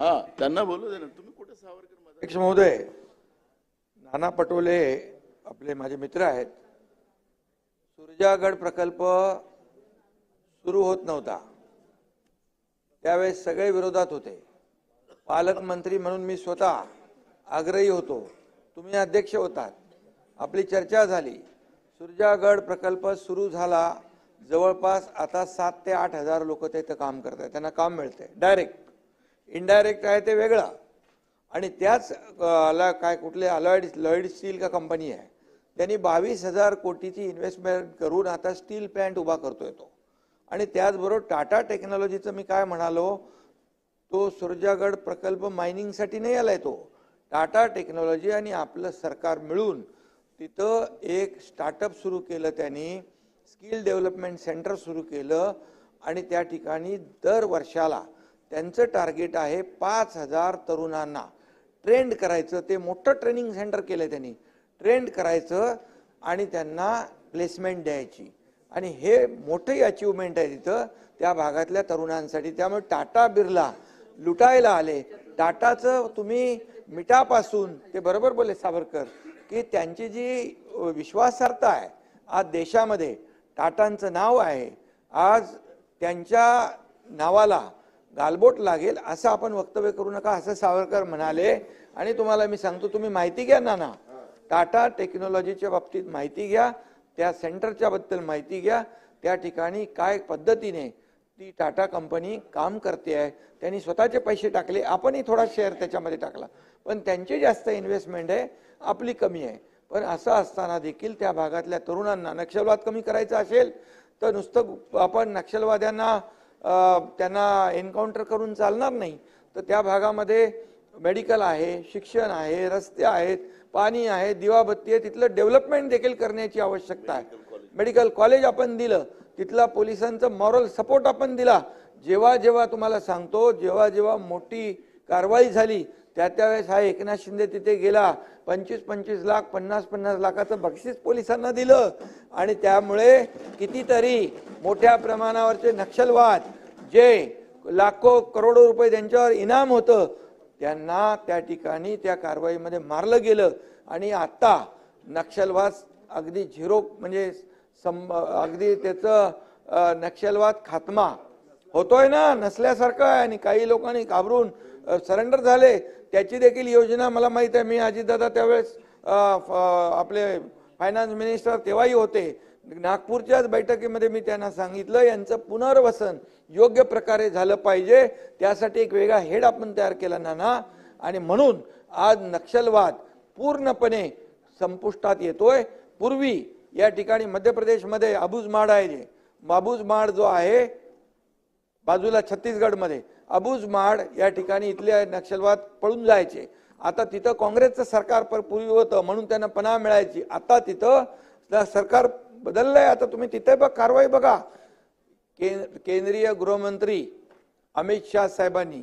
हा त्यांना बोलू दे ना. तुम्ही कुठे सावरकर अध्यक्ष महोदय नाना पटोले आपले माझे मित्र आहेत. सुरजागड प्रकल्प सुरू होत नव्हता. त्यावेळेस सगळे विरोधात होते. पालकमंत्री म्हणून मी स्वतः आग्रही होतो. तुम्ही अध्यक्ष होतात. आपली चर्चा झाली. सुरजागड प्रकल्प सुरू झाला. जवळपास आता सात ते आठ हजार लोक तिथं काम करत आहेत त्यांना काम मिळतंय. डायरेक्ट इनडायरेक्ट आहे ते वेगळं. आणि त्याच अला काय कुठले अलॉइड लॉइड स्टील का कंपनी आहे त्यांनी बावीस हजार कोटीची इन्व्हेस्टमेंट करून आता स्टील प्लॅन्ट उभा करतोय तो. आणि त्याचबरोबर टाटा टेक्नॉलॉजीचं मी काय म्हणालो तो सुरजागड प्रकल्प मायनिंगसाठी नाही आलाय तो. टाटा टेक्नॉलॉजी आणि आपलं सरकार मिळून तिथं एक स्टार्टअप सुरू केलं त्यांनी स्किल डेव्हलपमेंट सेंटर सुरू केलं आणि त्या ठिकाणी दर वर्षाला त्यांचं टार्गेट आहे पाच हजार तरुणांना. ट्रेंड करायचं ते मोठं ट्रेनिंग सेंटर केलं आहे त्यांनी. ट्रेंड करायचं आणि त्यांना प्लेसमेंट द्यायची. आणि हे मोठंही अचिव्हमेंट आहे तिथं. त्या भागातल्या तरुणांसाठी. त्यामुळे टाटा बिर्ला लुटायला आले. टाटाचं तुम्ही मिठापासून ते बरोबर बोलले सावरकर की त्यांची जी विश्वासार्हता आहे आज देशामध्ये टाटांचं नाव आहे. आज त्यांच्या नावाला गालबोट लागेल असं आपण वक्तव्य करू नका असं सावरकर म्हणाले. आणि तुम्हाला मी सांगतो तुम्ही माहिती घ्या ना ना. टाटा टेक्नॉलॉजीच्या बाबतीत माहिती घ्या त्या सेंटरच्या बद्दल माहिती घ्या. त्या ठिकाणी काय पद्धतीने ती टाटा कंपनी काम करते आहे त्यांनी स्वतःचे पैसे टाकले आपणही थोडा शेअर त्याच्यामध्ये टाकला. पण त्यांची जास्त इन्व्हेस्टमेंट आहे आपली कमी आहे. पण असं असताना देखील त्या भागातल्या तरुणांना नक्षलवाद कमी करायचा असेल तर नुसतं आपण नक्षलवाद्यांना त्यांना एन्काउंटर करून चालणार नाही. तर त्या भागामध्ये मेडिकल आहे शिक्षण आहे रस्ते आहेत पाणी आहे दिवाबत्ती आहे तिथलं डेव्हलपमेंट देखील करण्याची आवश्यकता आहे. मेडिकल कॉलेज आपण दिलं तिथला पोलिसांचं मॉरल सपोर्ट आपण दिला. जेव्हा जेव्हा तुम्हाला सांगतो जेव्हा जेव्हा मोठी कारवाई झाली त्या त्यावेळेस हा एकनाथ शिंदे तिथे गेला. पंचवीस पंचवीस लाख पन्नास पन्नास लाखाचं बक्षीस पोलिसांना दिलं. आणि त्यामुळे कितीतरी मोठ्या प्रमाणावरचे नक्षलवाद जे लाखो करोडो रुपये त्यांच्यावर इनाम होतं त्यांना त्या ठिकाणी त्या कारवाईमध्ये मारलं गेलं. आणि आत्ता नक्षलवाद अगदी झिरो म्हणजे सं अगदी त्याचं नक्षलवाद खात्मा. होतोय ना नसल्यासारखं आहे आणि काही लोकांनी घाबरून सरेंडर झाले त्याची देखील योजना मला माहीत आहे. मी अजितदादा त्यावेळेस फ- आपले फायनान्स मिनिस्टर तेव्हाही होते. नागपूरच्याच बैठकीमध्ये मी त्यांना सांगितलं यांचं पुनर्वसन योग्य प्रकारे झालं पाहिजे. त्यासाठी एक वेगळा हेड आपण तयार केला नाना. आणि म्हणून आज नक्षलवाद पूर्णपणे संपुष्टात येतोय. पूर्वी या ठिकाणी मध्य प्रदेशमध्ये अबुज माड आहे. जे बाबूज माड जो आहे बाजूला छत्तीसगडमध्ये. अबुज माड या ठिकाणी इथले नक्षलवाद पळून जायचे. आता तिथं काँग्रेसचं सरकार प- पूर्वी होतं म्हणून त्यांना पनाह मिळायची. आता तिथं सरकार बदललंय. आता तुम्ही तिथे बघ कारवाई बघा. के केंद्रीय गृहमंत्री अमित शाह साहेबांनी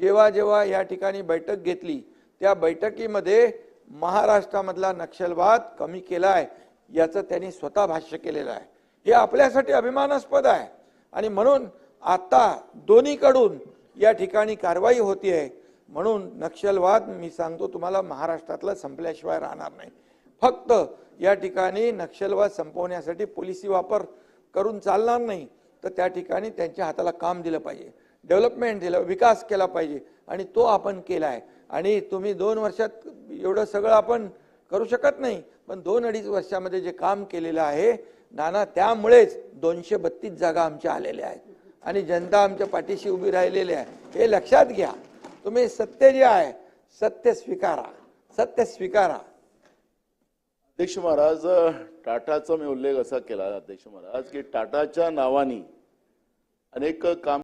जेव्हा जेव्हा या ठिकाणी बैठक घेतली त्या बैठकीमध्ये महाराष्ट्रामधला नक्षलवाद कमी केला आहे याचं त्यांनी स्वतः भाष्य केलेलं आहे. हे आपल्यासाठी अभिमानास्पद आहे. आणि म्हणून आता दोन्हीकडून या ठिकाणी कारवाई होती आहे म्हणून नक्षलवाद मी सांगतो तुम्हाला महाराष्ट्रातला संपल्याशिवाय राहणार नाही. फक्त या ठिकाणी नक्षलवाद संपवण्यासाठी पोलिसी वापर करून चालणार नाही. तर त्या ठिकाणी त्यांच्या हाताला काम दिलं पाहिजे. डेव्हलपमेंट दिलं विकास केला पाहिजे. आणि तो आपण केला आहे आणि तुम्ही दोन वर्षात एवढं सगळं आपण करू शकत नाही. पण दोन अडीच वर्षामध्ये जे काम केलेलं आहे नाना त्यामुळेच दोनशे बत्तीस जागा आमच्या आलेल्या आहेत. आणि जनता आमच्या पाठीशी उभी राहिलेली आहे. हे लक्षात घ्या. तुम्ही सत्य जे आहे. सत्य स्वीकारा. सत्य स्वीकारा. अध्यक्ष महाराज टाटाचा मी उल्लेख असा केला अध्यक्ष महाराज की टाटाच्या नावानी अनेक काम